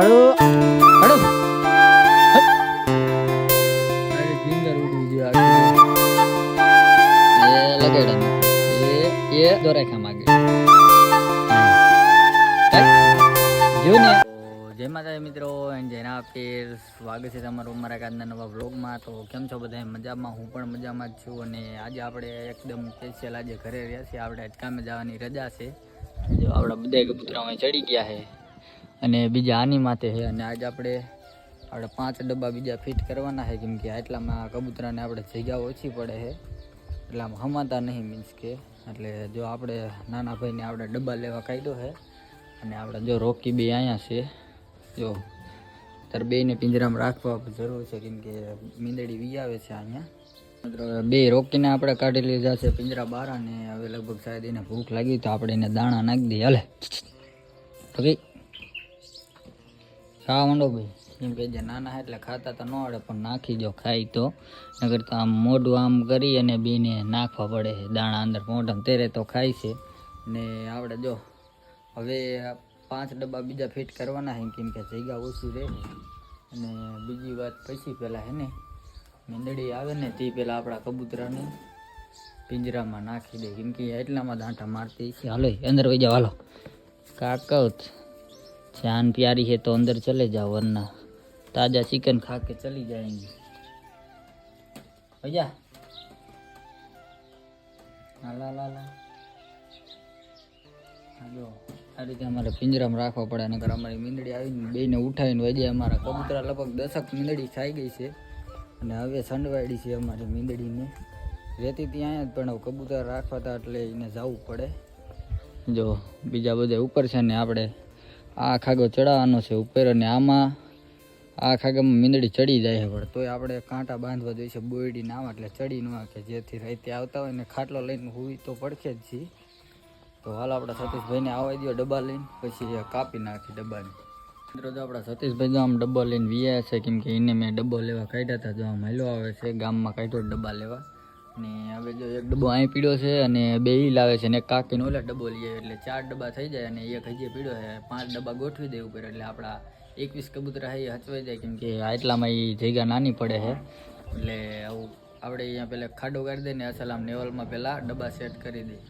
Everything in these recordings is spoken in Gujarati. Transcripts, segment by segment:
હળો હળો. અરે જીંદર ઉડી ગયો આખી. એ લગાડ્યા એ એ દોરાખા માગે. જો ને. જય માતાજી મિત્રો એન્ડ જય નાપીર સ્વાગત છે તમારું અમારા આજના નવા વ્લોગમાં. તો કેમ છો બધા મજામાં? હું પણ મજામાં જ છું. અને આજે આપણે એકદમ સ્પેશિયલ આજે ઘરે રહ્યા છીએ. આપણે અટકામે જવાની રજા છે. જો આપણા બધા કબૂતરા ચડી ગયા છે. અને બીજા આની માથે છે. અને આજે આપણે આપણે પાંચ ડબ્બા બીજા ફિટ કરવાના છે. કેમ કે આટલામાં કબૂતરાને આપણે જગ્યા ઓછી પડે છે. એટલે આમ હમાતા નહીં મીન્સ કે. એટલે જો આપણે નાના ભાઈને આપણે ડબ્બા લેવા કાઢ્યો છે. અને આપણે જો રોકી બે અહીંયા છે. જો ત્યારે બેને પિંજરામાં રાખવા જરૂર છે. કેમ કે મીંદડી વી આવે છે અહીંયા. મિત્રો, બે રોકીને આપણે કાઢી લીધા છે પિંજરા બહાર અને હવે લગભગ શાયદ એને ભૂખ લાગી તો આપણે એને દાણા નાખી દઈએ. હાલે. ઓકે. ખાવા માંડો ભાઈ? એમ કે જે નાના એટલે ખાતા તો ન આવડે, પણ નાખી જો ખાય તો. નગર તો આમ મોઢું આમ કરી અને બીને નાખવા પડે દાણા અંદર મોઢામાં તેરે તો ખાય છે. ને આપણે જો, હવે પાંચ ડબ્બા બીજા ફિટ કરવાના છે, કેમ કે જગ્યા ઓછી રહે અને બીજી વાત પછી પહેલાં હે ને, મીંદડી આવે ને, તે પહેલાં આપણા કબૂતરાને પિંજરામાં નાખી દે. કેમ કે એટલામાં દાંટા મારતી છે હાલો અંદર વહી જાઓ, હાલો. કાકત જાન પ્યારી है तो अंदर चले जाओ वरना ताज़ा चिकन खा के चली जाएंगी भैया લા લા લા હાલો આ રીતે અમારે પિંજરામાં રાખવા પડે નકર અમારી મીંદડી આવીને બેને ઉઠાવીને વજે અમારા કબૂતરા લગભગ દસક મીંદડી ખાઈ ગઈ છે અને હવે સંડવાડી છે અમારી મીંદડીને રહેતી ત્યાં જ પણ હવે કબૂતર રાખવા હતા એટલે એને જવું પડે જો બીજા બધા ઉપર છે ને આપણે આ ખાગો ચડાવવાનો છે ઉપર અને આમાં. આ ખાગામાં મીંદડી ચડી જાય પણ તોય આપણે કાંટા બાંધવા જોઈએ છે બોયડી ના આવે એટલે ચડી ન કે જેથી રાતે આવતા હોય ને ખાટલો લઈને હુઈ તો પડખે જ છીએ તો હાલ આપણા સતીશભાઈને આવવા દો ડબ્બા લઈને, પછી કાપી નાખી ડબ્બાને. મિત્રો આપણા સતીશભાઈ જો આમ ડબ્બો લઈને વ્યાયા છે, કેમ કે એને મેં ડબ્બો લેવા કાઢ્યા હતા, જો આમ હેલો આવે છે, ગામમાં કાઢ્યો ડબ્બા લેવા. અને હવે જો એક ડબ્બો અહીં પીડ્યો છે અને બે ઈ લાવે છે અને કાકીનો ઓલા ડબ્બો લઈએ એટલે ચાર ડબ્બા થઈ જાય અને એક હજી પીડ્યો છે. પાંચ ડબ્બા ગોઠવી દેવું ઉપર, એટલે આપણા એકવીસ કબૂતરા એ હચવાઈ જાય, કેમ કે આટલામાં એ જગ્યા નાની પડે છે. એટલે આવું આપણે અહીંયા પહેલાં ખાડો કાઢી દઈએ ને અસલ આમ નેવલમાં પહેલાં ડબ્બા સેટ કરી દઈએ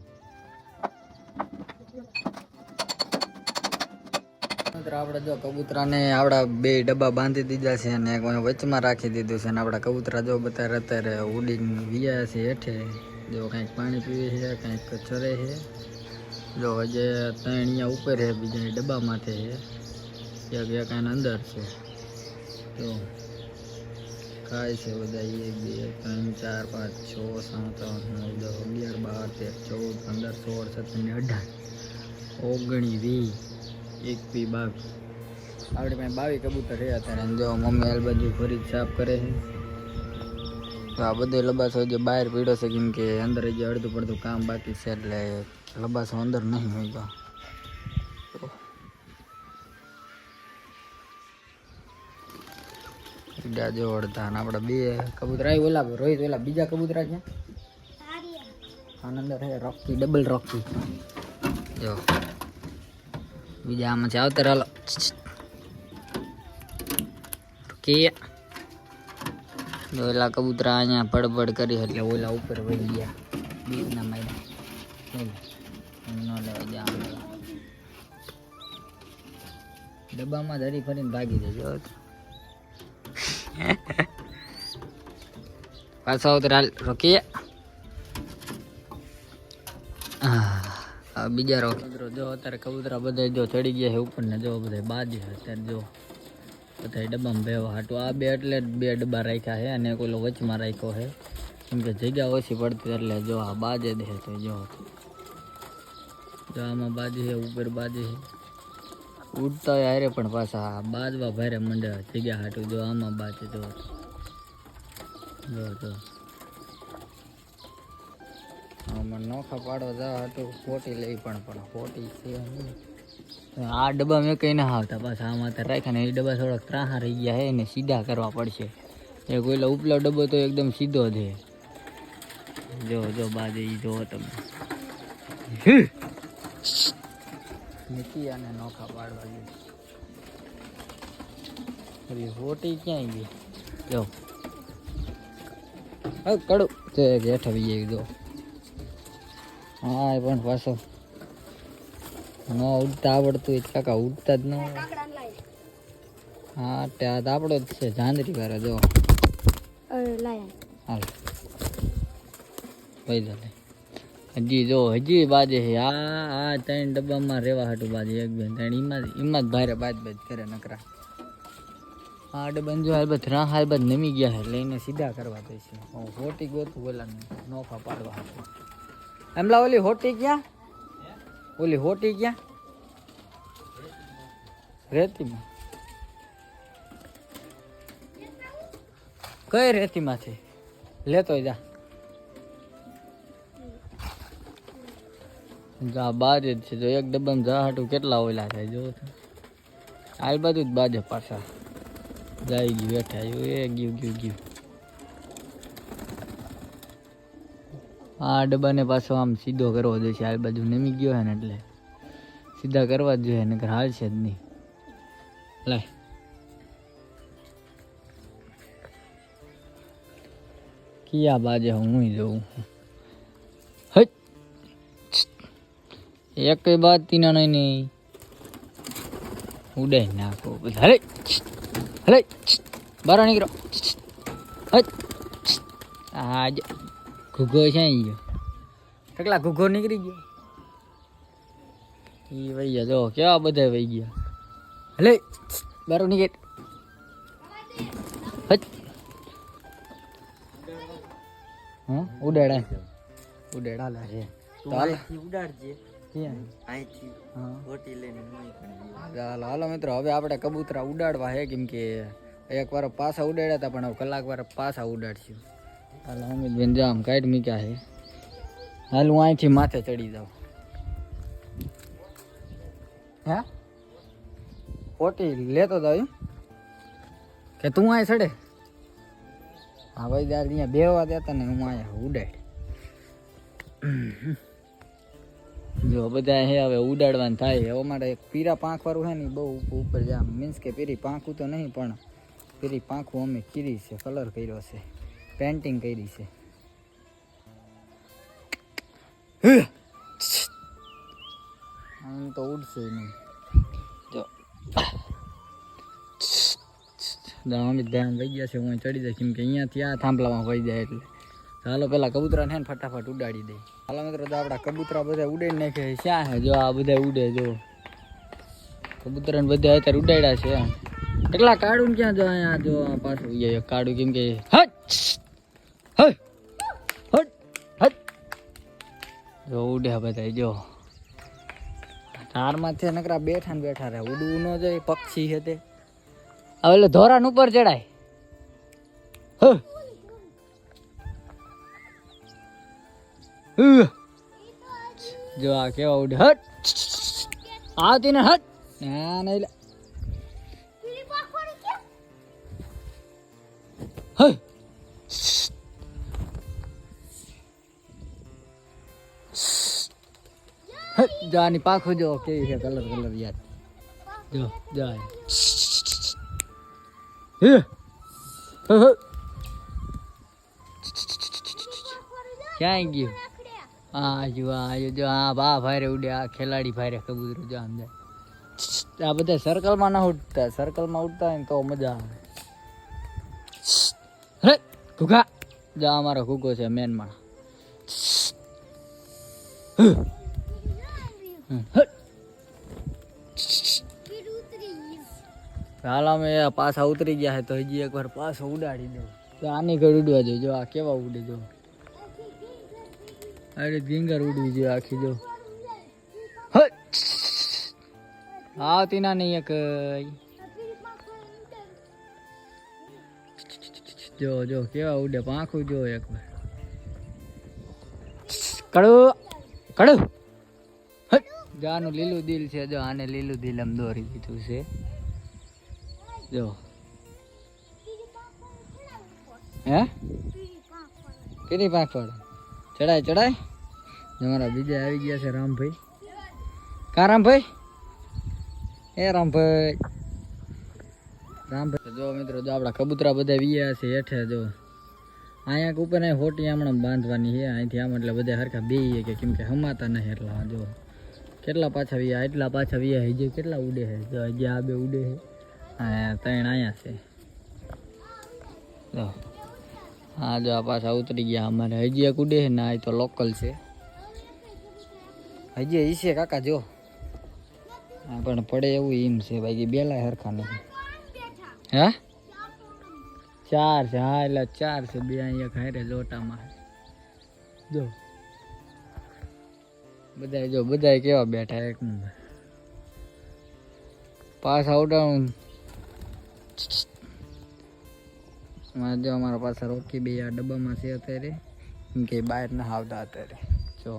મિત્રો, આપણે જો કબૂતરાને આપણા બે ડબ્બા બાંધી દીધા છે અને વચમાં રાખી દીધું છે અને આપણા કબૂતરા જો બતારે અત્યારે ઉડીને વિયા છે હેઠે. જો કંઈક પાણી પીવે છે, કંઈક ચરે છે. જો હજે ત્રણ અહીંયા ઉપર છે, બીજા ડબ્બા માથે છે. એક એક એના અંદર છે. જો ખાય છે બધા એક, બે ત્રણ, ચાર, પાંચ, છ, સાત, આઠ, નવ, દસ, અગિયાર, બાર, તેર, ચૌદ, પંદર, સોળ, સત્તર ને અઢાર ઓગણી વીસ એકવી બાવીસ આપણે પાસે બાવીસ કબૂતર રહ્યા હતા. અને જો મમ્મી હાલ બાજુ ફરી સાફ કરે છે. તો આ બધો લબાસો જે બહાર પીડ્યો છે કેમ કે અંદર જે અડધું પડધું કામ બાકી છે એટલે લબાસો અંદર નહીં હોય તો બીજા જો અડધા અને આપણા બે કબૂતરા. આવી ઓલા રોહિત ઓલા બીજા કબૂતરા છે? આનંદ હે રોકી ડબલ રોકી. જો. બીજા આમાં છે આવતર હાલો. કે ઓલા કબૂતરા અહીંયા પડબડ કરી એટલે ઓલા ઉપર વહી ગયા. બીજના માર્યા ન? લેવા જા ડબ્બામાં ધરી ફરીને ભાગી જજો પાછો આવતર હાલ. રોકી આ બીજા મિત્રો જો અત્યારે કબૂતરા બધા જો ચડી ગયા છે ઉપર ને જો બધા બાજ છે અત્યારે જો. બધા ડબ્બામાં ભેવા હાટું. આ બે એટલે બે ડબ્બા રાખ્યા છે અને એક વચમાં રાખ્યો છે. કેમ કે જગ્યા ઓછી પડતી એટલે જો આ બાજે દે તો જો. જો આમાં બાજી છે, ઉપર બાજી છે. ઉડતા હોય હારે પણ પાછા બાજવા ભારે મંડે જગ્યા હાટું જો આમાં બાજે જો જો. આમાં નોખા પાડવા જવા હતું ફોટી લઈ પણ પણ ફોટી છે આ ડબ્બા મેં કંઈ ના આવતા પાછા, આમાં તો રાખ્યા ને એ ડબ્બા થોડાક ત્રાહા રહી ગયા હે ને સીધા કરવા પડશે. એ કોઈલો ઉપલો ડબ્બો તો એકદમ સીધો છે. જો જો, બાજે એ જોવો તમે. નીતિ અને નોખા પાડવા જોઈએ ઓલી હોટી ક્યાં ગઈ? જો. કડું. તે ગેઠ આવી જાય હા એ પણ પાછો. ન ઉડતા આવડતું તો કાકા ઉડતા જ ન હા ત્યાં તો આપણો જ છે જાંદરી વાળો જો. હાલ. ભાઈ લે હજી જો હજી બાજે છે આ આ ત્રણ ડબ્બામાં રેવા હાટું બાજે એક બે ત્રણ. એમાં એમાં જ ભારે બાજ બાજ કરે નકરા. આ ડબ્બા જો હાલબત રા હાલબત નમી ગયા છે લઈને સીધા કરવા દે છે. હું ખોટી ગોતું ઓલા નોખા પાડવા હાટું. એમલા ઓલી હોટી ક્યાં? ઓલી હોટી ક્યાં? રેતીમાં. કઈ રેતીમાંથી? લેતો જા. જા, બાજ જ છે. જો એક ડબ્બામાં જા હાટું કેટલા ઓલા થાય, જો. આ બાજુ જ બાજે પાછા. જાય ગયું બેઠા એ ગયું ગયું ગયું. આ ડબ્બાને પાછો આમ સીધો કરવો જોઈએ આ બાજુ નમી ગયો હે ને એટલે સીધા કરવા જ જોઈએ હાલ છે જ નહીં. લાય. કિયા બાજે હું જોઉં. એક બાદ તીના નહીં નહીં. ઉડે નાખો. હલે હલે બારા નીકળો. આજ ઘૂઘો છે અહીં ગયો. કેટલા ઘૂઘો નીકળી ગયો? એ વહી ગયા. જો કેવા બધા વહી ગયા? હલે બારો નીકળ. હમ ઉડાડા ઉડાડા. લા છે. હાલો મિત્રો. હવે આપણે કબૂતરા ઉડાડવા હે કેમ કે એક વાર પાછા ઉડાડ્યા હતા પણ હવે કલાક વાર પાછા ઉડાડશું. હાલો અમિતબેન જામ કાઢ મીક્યા છે હાલ હું અહીંથી માથે ચડી જાઉં. હે? ખોટી લેતો એમ? કે તું અહીં ચડે હા ભાઈ યાર અહીંયા બેવા દેતા ને હું અહીંયા ઉડાડ. જો બધા હે હવે ઉડાડવાનું થાય. હવે મારે એક પીરા પાંખ વાળું છે ને બહુ ઉપર જાય. મીન્સ કે પીરી પાંખું તો નહીં, પણ પીરી પાંખું અમે કીરી છે, કલર કર્યો છે. પેન્ટિંગ કરી છે. આમ તો ઉડશે નહીં. જો. અમે ધ્યાન વહી ગયા છે, હું ચડી જાય, કેમ કે અહીંયાથી આ થાંભલામાં વહી જાય એટલે. ચાલો પેલા કબૂતરાને ને ફટાફટ ઉડાડી દે. ચાલો મિત્રો, તો આપણા કબૂતરા બધા ઉડાડી નાખે છે શ્યાં હે? જો આ બધા ઉડે, જો. કબૂતરાને બધા અત્યારે ઉડાડ્યા છે. કેટલા કાઢું ક્યાં જો અહીંયા જો પાછું. કાઢું કેમ કે હટ! જો ઉડ્યા બધા જો. તારમાંથી નકરા બેઠા ને બેઠા રહે ઉડવું ન જાય પક્ષી છે તે. હવે એટલે ધોરણ ઉપર ચડાય. જો આ કેવા ઉડે. હટ. આવતી ને હટ. ના નહીં લે. હે. જાની પાખો જો કેવી છે કલર કલર યાર. જો હે. ક્યાં ગયું? હા જો, આ જો હા બા ભારે ઉડે, આ ખેલાડી ભારે કબૂતર જો જાય. આ બધા સર્કલમાં ના ઉડતા સર્કલમાં ઉડતા હોય ને તો મજા આવે. હે ઘુઘા જો, અમારો ઘુઘો છે મેનમાં હાલ અમે પાછા ઉતરી ગયા છે તો હજી એકવાર પાછો ઉડાડી દઉં તો આની ઘર ઉડવા જોઈએ જો આ કેવા ઉડે જો. અરે ગીંગર ઉડવી જોઈએ આખી જો! આવતી ના નહીં એક જો જો, કેવા ઉડે. પાંખું જો એકવાર. કડું કડું! જો આનું લીલું દિલ છે, જો આને લીલું દિલ એમ દોરી દીધું છે. જો. હે? કેટલી પાંખ પડે ચડાય ચડાય તમારા બીજા આવી ગયા છે રામભાઈ. કા રામભાઈ? એ રામભાઈ. રામભાઈ. જો મિત્રો, જો આપણા કબૂતરા બધા વિયા છે હેઠે, જો. અહીંયા ઉપર હોટી હમણાં બાંધવાની છે. અહીંથી આમ એટલે બધા હરખા બે કે કેમ કે હમાતા નહીં એટલા, જો. કેટલા પાછા વ્યા? એટલા પાછા વ્યા હજી કેટલા ઉડે છે જો હજી આ બે ઉડે છે ત્રણ અહીંયા છે. જો. હા જો આ પાછા ઉતરી ગયા અમારે. હજી એક ઉડે છે ને આ તો લોકલ છે. હજી એ છે કાકા, જો. હા પણ પડે એવું એમ છે બાકી બેલા સરખા નથી. હા? ચાર છે, હા, એટલે ચાર છે. બે અહીંયા ખાયરે લોટામાં જો. બધા જો બધા કેવા બેઠા એક. પાસ આવડાઉન જો અમારા પાસે રોકી બે, આ ડબ્બામાં છે અત્યારે. કેમ કે બહાર ના આવતા અત્યારે. જો.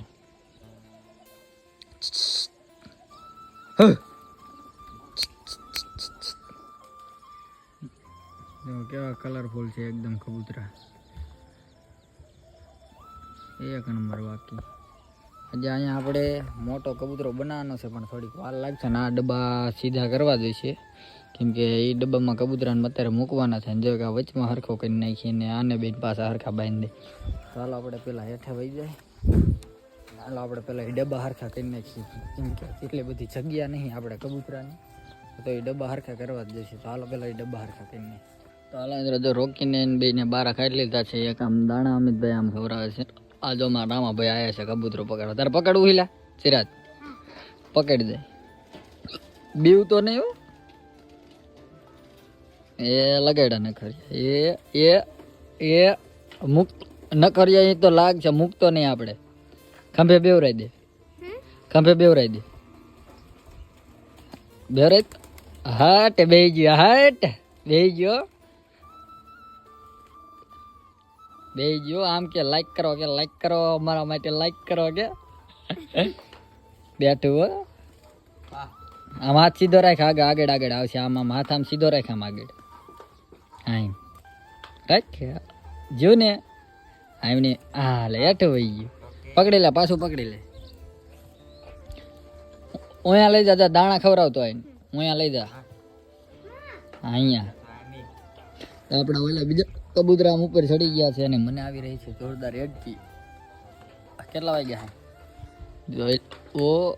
કેવા કલરફુલ છે એકદમ કબૂતરા. એક નંબર બાકી આજે અહીંયા આપણે મોટો કબૂતરો બનાવવાનો છે, પણ થોડીક વાર લાગશે ને આ ડબ્બા સીધા કરવા જોઈશે કેમ કે એ ડબ્બામાં કબૂતરાને અત્યારે મૂકવાના છે જો કે આ વચમાં હરખો કરી નાખીએ ને આને બેન પાસે હરખા બાંધી. દે ચાલો આપણે પેલા હેઠે વહી જાય. ચાલો આપણે પેલા એ ડબ્બા હરખા કરી નાખીએ. કેમ કે એટલી બધી જગ્યા નહીં આપણે કબૂતરાની. તો એ ડબ્બા હરખા કરવા જ જશે ચાલો હાલો પેલા એ ડબ્બા હરખા કરી નાખીએ. તો હાલ જો રોકીને બેને બારા ખાઈ લીધા છે. એક આમ દાણા અમિતભાઈ આમ ખવડાવે છે. આ જો મારા રામાભાઈ આવ્યા છે કબૂતરો પકડવા. તારે પકડવું હિલા? સિરાજ, પકડી દે. બીવ તો નહીં એ લગાડ્યા નખરિયા. એ એ એ મુક્ત નખરિયા એ તો લાગ છે મૂકતો નહીં આપણે. ખંભે બેવરાઈ દે. ખંભે બેવરાઈ દે. બેવરાઈ હાટ બે ગયો, હાટ. બે ગયો. બે ગયો. આમ કે લાઈક કરો કે લાઈક કરો અમારા માટે લાઈક કરો કે. બેઠું હો. આમ હાથ સીધો રાખ આગળ આગળ આગળ આવશે. આમ આમ હાથ આમ સીધો રાખ આમ આગળ. આમ. રાખ. જો ને. આમને હા લે વહી ગયું. પકડી લે પાછું પકડી લે. અહીંયા લઈ જા જા, દાણા ખવડાવતો હોય અહીંયા લઈ જા. અહીંયા. આપણા ઓલા બીજા કબૂતરા આમ ઉપર ચડી ગયા છે અને મને આવી રહી છે જોરદાર હેડકી આ કેટલા વાગ્યા જો ઓ,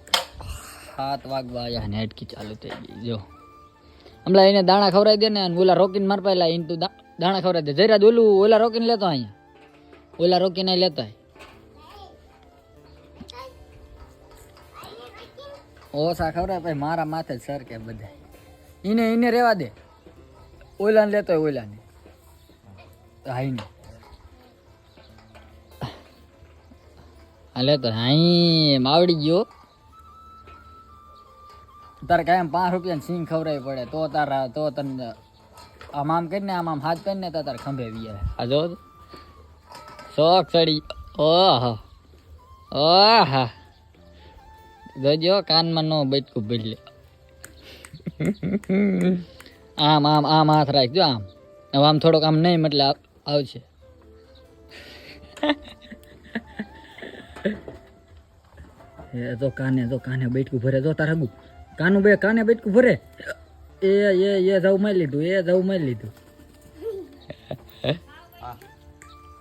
સાત વાગવા આવ્યા ને હેડકી ચાલુ થઈ ગઈ, જો. હમણાં એને દાણા ખવડાવી દે ને અને ઓલા રોકીને માર પેલા એને તું દાણા ખવડાવી દે. જરા ઓલું, ઓલા રોકીને લેતો અહીંયા ઓલા રોકીને લેતા સા ખવડાવે ભાઈ મારા માથે જ સર કે બધા એને એને રેવા દે. ઓલાને લેતો હોય, ઓલાને. હાઈને. હાલે તો હાઈ માવડી ગયો. તારે કાયમ પાંચ રૂપિયા સિંગ ખવડાવી પડે, તો તારા, તો તને આમ આમ કરીને, આમ આમ હાથ પહેરીને તો તારે ખંભે વીએ. આ જો. શોખ ચડી. ઓહો, ઓહા. જોજો, કાનમાં નો બચકું બદલે આમ આમ આમ હાથ રાખજો આમ. હવે આમ થોડોક આમ નહીં આવ- આવશે એ તો કાને તો કાને બેઠકું ભરે જો તારા ગુ કાનું બે કાને બેઠકું ભરે. એ એ એ જવું મારી લીધું એ જવું મારી લીધું.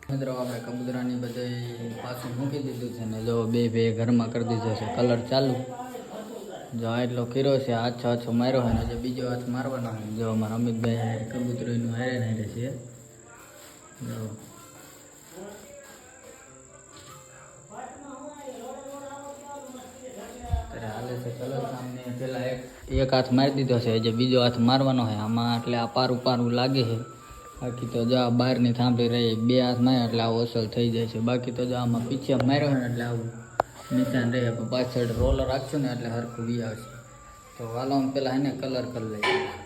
મિત્રો આપણે કબૂતરાની બધી પાછું મૂકી દીધું છે ને જો બે બે ઘરમાં કરી દીધો છે કલર ચાલુ. જો એટલો કર્યો છે આછો આછો માર્યો છે ને જે બીજો હાથ મારવાનો જો અમારા અમિતભાઈ કબૂતરીનું હારે હારે છે. જો પેલા એક હાથ મારી દીધો છે જે બીજો હાથ મારવાનો છે. આમાં એટલે આ પારું પારું લાગે છે. બાકી તો જો આ બહારની થાંભલી રહી, બે હાથ માર્યા એટલે આવું અસલ થઈ જાય છે. બાકી તો જો આમાં પીછે માર્યો ને એટલે આવું નિશાન રહે. પાછળ રોલર રાખશું ને એટલે હરખું વી આવશે. તો હાલો પહેલાં એને કલર કરી લઈએ.